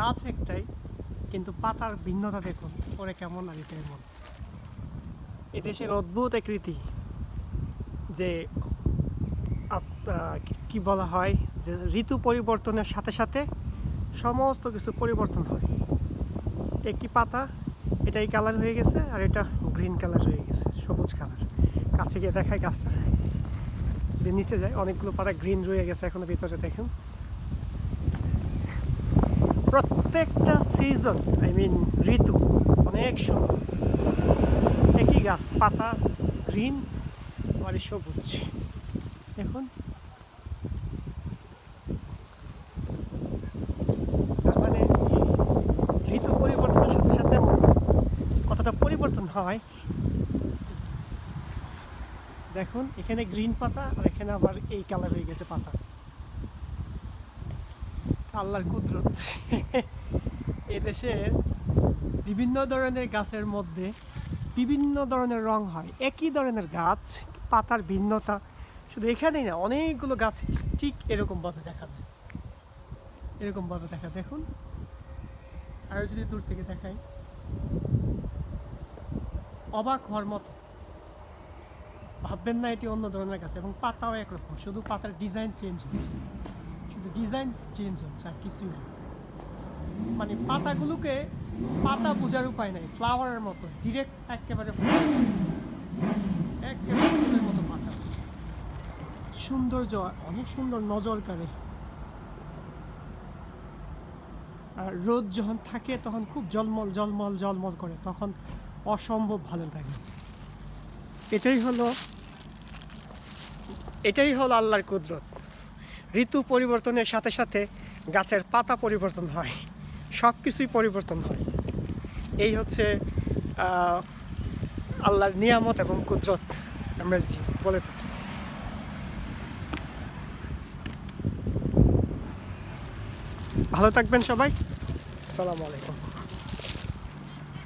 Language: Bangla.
গাছ একটাই, কিন্তু পাতার ভিন্নতা দেখুন, পরে কেমন আর এটা এমন এদেশের অদ্ভুত এক রীতি যে কি- বলা হয়, যে ঋতু পরিবর্তনের সাথে সাথে সমস্ত কিছু পরিবর্তন হয়। একটি পাতা? এটাই কালার হয়ে গেছে আর এটা গ্রিন কালার হয়ে গেছে, সবুজ কালার কাছে গিয়ে দেখায় গাছটা। যে নিচে যায়, অনেকগুলো পাতা গ্রিন রয়ে গেছে এখনও ভিতরে দেখুন। প্রত্যেকটা সিজন আই মিন ঋতু অনেক সুন্দর। একই গাছ, পাতা গ্রিন আর সবুজ। দেখুন মানে ঋতু পরিবর্তনের সাথে সাথে কতটা পরিবর্তন হয়, দেখুন, এখানে গ্রিন পাতা আর এখানে আবার এই কালার হয়ে গেছে পাতা। আল্লাহর কুদরত। এদেশের বিভিন্ন ধরনের গাছের মধ্যে বিভিন্ন ধরনের রং হয়। একই ধরনের গাছ, পাতার ভিন্নতা। শুধু এখানেই না, অনেকগুলো গাছ ঠিক এরকমভাবে দেখা যায়। এরকমভাবে দেখা, দেখুন। আর যদি দূর থেকে দেখাই। অবাক হওয়ার মতো। ভাববেন না, এটি অন্য ধরনের গাছ এবং পাতাও একরকম। শুধু পাতার ডিজাইন চেঞ্জ হচ্ছে শুধু ডিজাইন চেঞ্জ হচ্ছে, আর কিছুই মানে পাতাগুলোকে পাতা বোঝার উপায় নাই ফ্লাওয়ারের মতো ডিরেক্ট একেবারে একেবারে মতো পাতা। সৌন্দর্য, অনেক সুন্দর নজর কাড়ে। আর রোদ যখন থাকে, তখন খুব জলমল জলমল জলমল করে, তখন অসম্ভব ভালো লাগে। এটাই হলো এটাই হলো আল্লাহর কুদরত। ঋতু পরিবর্তনের সাথে সাথে গাছের পাতা পরিবর্তন হয়, সব কিছুই পরিবর্তন হয়। এই হচ্ছে আল্লাহর নিয়ামত এবং কুদরত, আমরা বলে থাকি। ভালো থাকবেন সবাই। আসসালামু আলাইকুম।